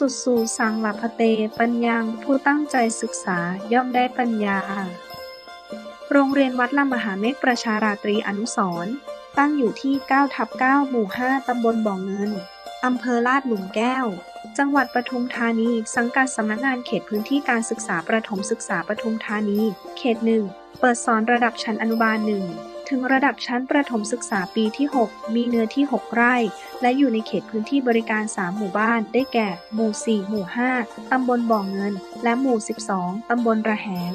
สุดสู่สังหลัพเต ปัญญังผู้ตั้งใจศึกษาย่อมได้ปัญญา โรงเรียนวัดลำมหาเมฆประชาราตรีอนุสรตั้งอยู่ที่ 9 ทับ 9 หมู่ 5 ตำบลบ่อเงิน อำเภอลาดหลุมแก้ว จังหวัดปทุมธานี สังกัดสำนักงานเขตพื้นที่การศึกษาประถมศึกษาปทุมธานี เขตหนึ่ง เปิดสอนระดับชั้นอนุบาลหนึ่ง ถึงระดับชั้นประถมศึกษาปีที่ 6 มีเนื้อที่ 6 ไร่ และอยู่ในเขตพื้นที่บริการ 3 หมู่บ้าน ได้แก่ หมู่ 4 หมู่ 5 ตำบลบ่อเงิน และหมู่ 12 ตำบลระแหง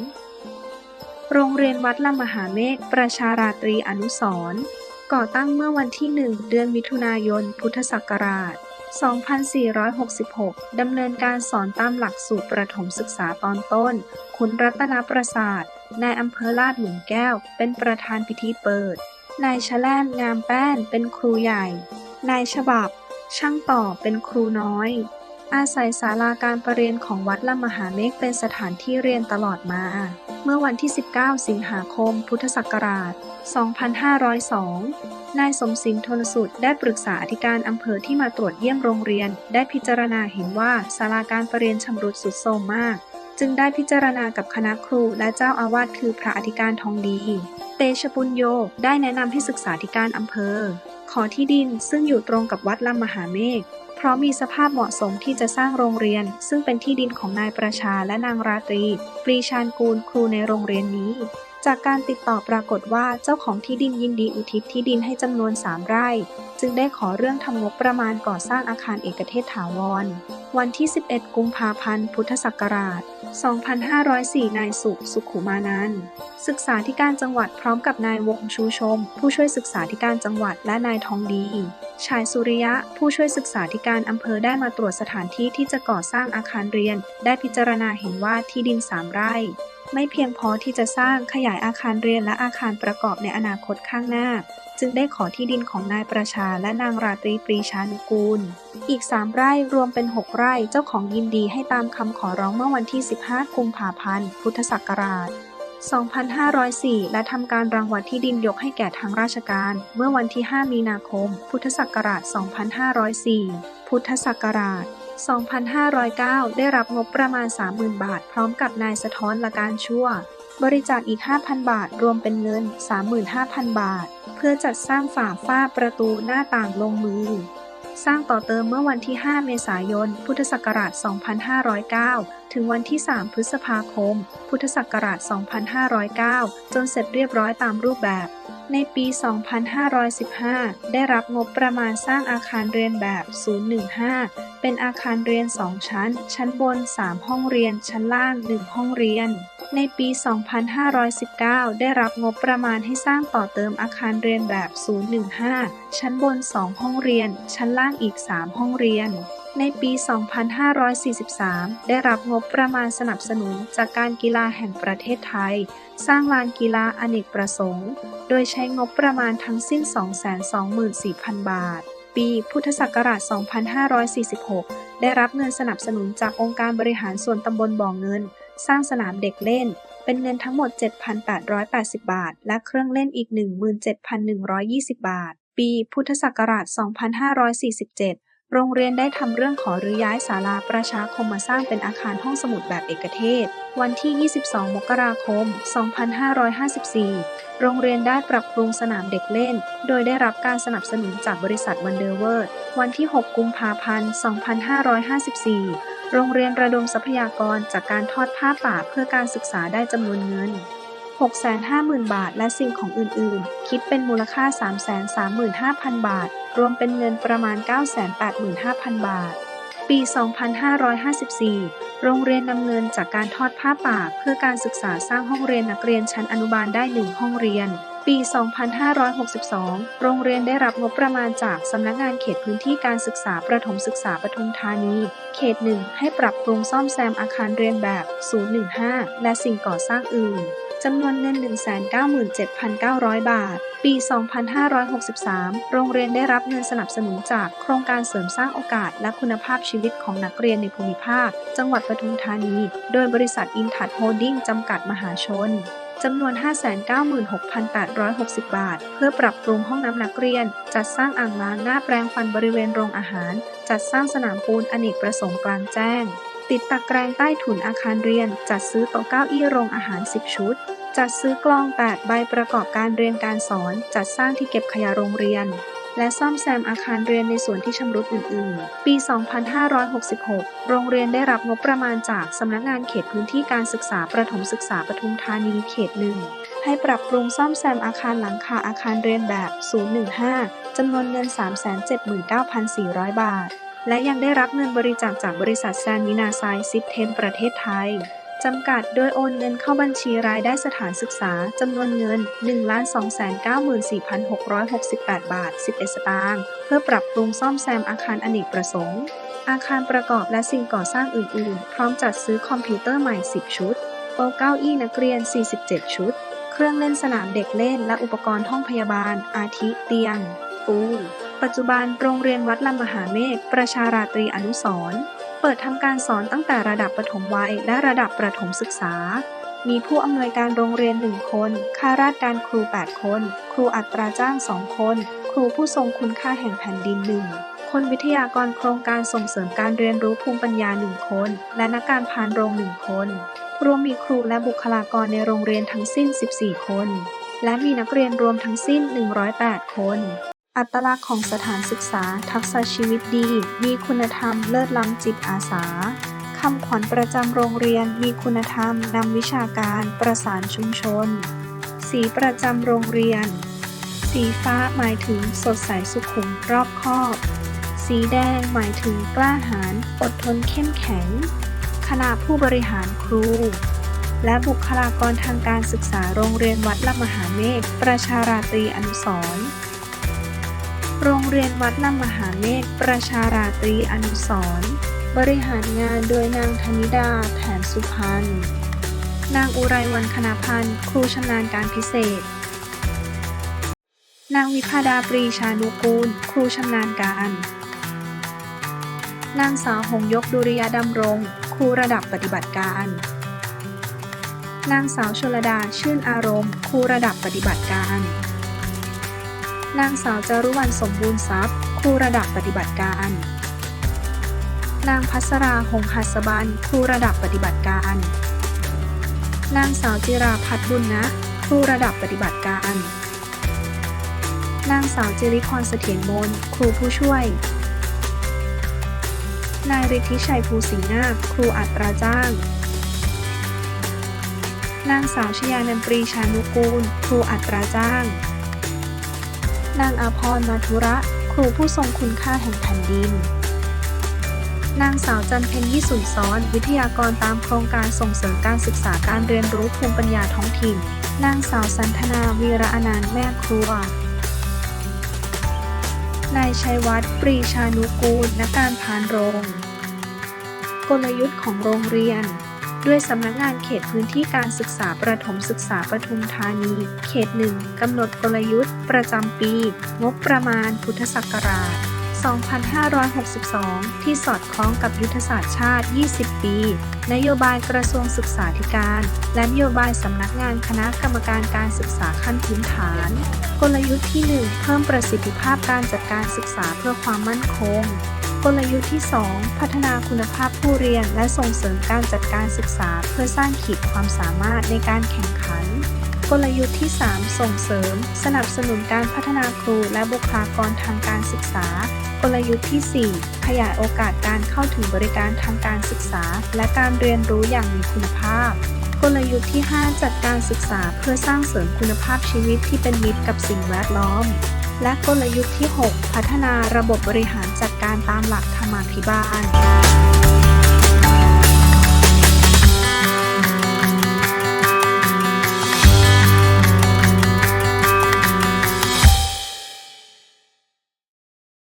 โรงเรียนวัดลำมหาเมฆประชาราตรีอนุสร์ก่อตั้งเมื่อวันที่ 1 เดือนมิถุนายน พุทธศักราช 2466 ดำเนินการสอนตามหลักสูตรประถมศึกษาตอนต้น คุณรัตนประสาท นายอำเภอลาดหลุมแก้ว เป็นประธานพิธีเปิด นายชแลมงามแป้นเป็นครูใหญ่ นายฉบับ ช่างต่อเป็นครูน้อย อาศัยศาลาการประเรียนของวัดละมหาเมฆเป็นสถานที่เรียนตลอดมา เมื่อวันที่ 19 สิงหาคม พุทธศักราช 2502นายสมศิงทนสุดได้ปรึกษาอธิการอำเภอที่มาตรวจเยี่ยมโรงเรียน ได้พิจารณาเห็นว่าศาลาการประเรียนชำรุดสุดโทรมมาก จึงได้พิจารณากับคณะครูและเจ้าอาวาสคือพระอธิการทองดี เตชปุญโยได้แนะนำให้ศึกษาธิการอำเภอ ขอที่ดินซึ่งอยู่ตรงกับวัดลำมหาเมฆเพราะมีสภาพเหมาะสมที่จะสร้างโรงเรียน ซึ่งเป็นที่ดินของนายประชาและนางราตรีปรีชานกูลครูในโรงเรียนนี้ จากการติดต่อปรากฏว่าเจ้าของที่ดินยินดีอุทิศที่ดินให้จำนวน3ไร่ จึงได้ขอเรื่องทำงบประมาณก่อสร้างอาคารเอกเทศถาวร วันที่ 11 กุมภาพันธ์ พุทธศักราช 2504 นายสุขสุขุมานันศึกษาธิการจังหวัดพร้อมกับนายวงชูชม ผู้ช่วยศึกษาธิการจังหวัดและนายทองดี ชายสุริยะ ผู้ช่วยศึกษาธิการอำเภอได้มาตรวจสถานที่ที่จะก่อสร้างอาคารเรียน ได้พิจารณาเห็นว่าที่ดินสามไร่ ไม่เพียงพอที่จะสร้างขยายอาคารเรียนและอาคารประกอบในอนาคตข้างหน้า จึงได้ขอที่ดินของนายประชาและนางราตรีปรีชานุกูล อีก 3 ไร่รวมเป็น 6 ไร่เจ้าของยินดีให้ตามคำขอร้องเมื่อวันที่ 15 กุมภาพันธ์ พุทธศักราช 2504 และทำการรังวัดที่ดินยกให้แก่ทางราชการ เมื่อวันที่ 5 มีนาคม พุทธศักราช 2504 พุทธศักราช 2509 ได้รับงบประมาณ 30,000 บาท พร้อมกับนายสะท้อนละการชั่ว บริจาคอีก 5,000 บาท รวมเป็นเงิน 35,000 บาท เพื่อจัดสร้างฝาฝ้าประตูหน้าต่างลงมือ สร้างต่อเติมเมื่อวันที่ 5 เมษายน พุทธศักราช 2509 ถึงวันที่ 3 พฤษภาคม พุทธศักราช 2509 จนเสร็จเรียบร้อยตามรูปแบบ ในปี 2515 ได้รับงบประมาณสร้างอาคารเรียนแบบ 015 เป็นอาคารเรียน 2 ชั้น ชั้นบน 3 ห้องเรียน ชั้นล่าง 1 ห้องเรียน ในปี 2519 ได้รับงบประมาณให้สร้างต่อเติมอาคารเรียนแบบ 015 ชั้นบน 2 ห้องเรียน ชั้นล่างอีก 3 ห้องเรียน ในปี 2543 ได้รับงบประมาณสนับสนุนจากการกีฬาแห่งประเทศไทย สร้างลานกีฬาอเนกประสงค์ โดยใช้งบประมาณทั้งสิ้น 224,000 บาท ปีพุทธศักราช 2546 ได้รับเงินสนับสนุนจากองค์การบริหารส่วนตำบลบ่อเงิน สร้างสนามเด็กเล่น เป็นเงินทั้งหมด 7,880 บาท และเครื่องเล่นอีก 17,120 บาทปีพุทธศักราช 2547 โรงเรียนได้ทำเรื่องขอรื้อย้ายศาลาประชาคมมาสร้างเป็นอาคารห้องสมุดแบบเอกเทศ วันที่ 22 มกราคม 2554 โรงเรียนได้ปรับปรุงสนามเด็กเล่น โดยได้รับการสนับสนุนจากบริษัทวันเดอร์เวิร์ดวันที่ 6 กุมภาพันธ์ 2554 โรงเรียนระดมทรัพยากรจากการทอดผ้าป่าเพื่อการศึกษาได้จำนวนเงิน 650,000 บาท และสิ่งของอื่น ๆ คิดเป็นมูลค่า 335,000 บาท รวมเป็นเงินประมาณ 985,000 บาท ปี 2554 โรงเรียนนำเงินจากการทอดผ้าป่า เพื่อการศึกษาสร้างห้องเรียนนักเรียนชั้นอนุบาลได้1ห้องเรียน ปี 2562 โรงเรียนได้รับงบประมาณจากสำนักงานเขตพื้นที่การศึกษาประถมศึกษาปทุมธานี เขตหนึ่งให้ปรับปรุงซ่อมแซมอาคารเรียนแบบ 015 และสิ่งก่อสร้างอื่น จำนวนเงิน 197,900 บาท ปี 2563 โรงเรียนได้รับเงินสนับสนุนจากโครงการเสริมสร้างโอกาสและคุณภาพชีวิตของนักเรียนในภูมิภาค จังหวัดปทุมธานี โดยบริษัทอินทัดโฮลดิ้งจำกัดมหาชนจำนวน 596,860 บาท เพื่อปรับปรุงห้องน้ำนักเรียน จัดสร้างอ่างล้างหน้าแปรงฟันบริเวณโรงอาหาร จัดสร้างสนามปูนอเนกประสงค์กลางแจ้ง ติดตะแกรงใต้ถุนอาคารเรียน จัดซื้อโต๊ะเก้าอี้โรงอาหาร 10 ชุด จัดซื้อกลอง 8 ใบประกอบการเรียนการสอน จัดสร้างที่เก็บขยะโรงเรียน และซ่อมแซมอาคารเรียนในส่วนที่ชำรุดอื่น ๆ ปี 2566 โรงเรียนได้รับงบประมาณจากสำนักงานเขตพื้นที่การศึกษาประถมศึกษาปทุมธานีเขตหนึ่งให้ปรับปรุงซ่อมแซมอาคารหลังคาอาคารเรียนแบบ 015 จำนวนเงิน 379,400 บาท และยังได้รับเงินบริจาคจากบริษัทแซนมินาไซซิสเทมประเทศไทยจำกัดโดยโอนเงินเข้าบัญชีรายได้สถานศึกษาจำนวนเงิน 1,294,668 บาท 11 สตางค์เพื่อปรับปรุงซ่อมแซมอาคารอเนกประสงค์ อาคารประกอบและสิ่งก่อสร้างอื่น ๆ พร้อมจัดซื้อคอมพิวเตอร์ใหม่ 10 ชุดโต๊ะเก้าอี้นักเรียน 47 ชุด เครื่องเล่นสนามเด็กเล่นและอุปกรณ์ห้องพยาบาล อาทิเตียง ปู ปัจจุบันโรงเรียนวัดลำมหาเมฆประชาราตรีอนุสร์เปิดทำการสอนตั้งแต่ระดับประถมวัยและระดับประถมศึกษา มีผู้อำนวยการโรงเรียน 1 คน ข้าราชการครู 8 คน ครูอัตราจ้าง 2 คน ครูผู้ทรงคุณค่าแห่งแผ่นดิน1คนวิทยากรโครงการส่งเสริมการเรียนรู้ภูมิปัญญา1คน และนักการพานโรง1คน รวมมีครูและบุคลากรในโรงเรียนทั้งสิ้น 14 คน และมีนักเรียนรวมทั้งสิ้น 108 คน อัตลักษณ์ของสถานศึกษา ทักษะชีวิตดี มีคุณธรรม เลิศล้ำจิตอาสาคำขวัญประจำโรงเรียน มีคุณธรรม นำวิชาการ ประสานชุมชน สีประจำโรงเรียน สีฟ้าหมายถึงสดใสสุขุมรอบคอบ สีแดงหมายถึงกล้าหาญอดทนเข้มแข็ง คณะผู้บริหารครู และบุคลากรทางการศึกษาโรงเรียนวัดลำมหาเมฆประชาราตรีอนุสรณ์ โรงเรียนวัดลำมหาเมฆประชาราตรีอนุสรณ์บริหารงานโดยนางธนิดาแผนสุพรรณ นางอุไรวันคณพันธ์ ครูชำนาญการพิเศษ นางวิพาดาปรีชานุกูล ครูชำนาญการ นางสาวหงยกดุริยดำรง ครูระดับปฏิบัติการ นางสาวชลดาชื่นอารมณ์ ครูระดับปฏิบัติการ นางสาวจารุวรรณสมบูรณ์ทรัพย์ครูระดับปฏิบัติการ นางพัสราหงหัสบันครูระดับปฏิบัติการ นางสาวจิราพัฒน์บุญนะครูระดับปฏิบัติการ นางสาวจิริพรเสถียรมนครูผู้ช่วย นายฤทธิชัยภูศรีนาคครูอัตราจ้าง นางสาวชยานันปรีชานุกูล ครูอัตราจ้าง นางอาพรมาธุระ ครูผู้ทรงคุณค่าแห่งแผ่นดิน นางสาวจันเพ็ญยี่สุนซ้อน วิทยากรตามโครงการส่งเสริมการศึกษาการเรียนรู้ภูมิปัญญาท้องถิ่น นางสาวสันทนาวีระอนันต์แม่ครัวนายชัยวัฒน์ปรีชานุกูลนักการพานโรง กลยุทธ์ของโรงเรียน ด้วยสำนักงานเขตพื้นที่การศึกษาประถมศึกษาปทุมธานี เขตหนึ่งกำหนดกลยุทธ์ ประจำปี งบประมาณพุทธศักราช 2562 ที่สอดคล้องกับยุทธศาสตร์ชาติ 20 ปี นโยบายกระทรวงศึกษาธิการ และนโยบายสำนักงานคณะกรรมการการศึกษาขั้นพื้นฐาน กลยุทธ์ที่ 1 เพิ่มประสิทธิภาพการจัดการศึกษาเพื่อความมั่นคง กลยุทธ์ที่ 2 พัฒนาคุณภาพผู้เรียน และส่งเสริมการจัดการศึกษา เพื่อสร้างขีดความสามารถในการแข่งขัน กลยุทธ์ที่ 3 ส่งเสริม สนับสนุนการพัฒนาครูและบุคลากรทางการศึกษา กลยุทธ์ที่ 4 ขยายโอกาสการเข้าถึงบริการทางการศึกษา และการเรียนรู้อย่างมีคุณภาพกลยุทธ์ที่ 5 จัดการศึกษาเพื่อสร้างเสริมคุณภาพชีวิตที่เป็นมิตรกับสิ่งแวดล้อม และกลยุทธ์ที่ 6 พัฒนาระบบบริหารจัดการตามหลักธรรมาภิบาล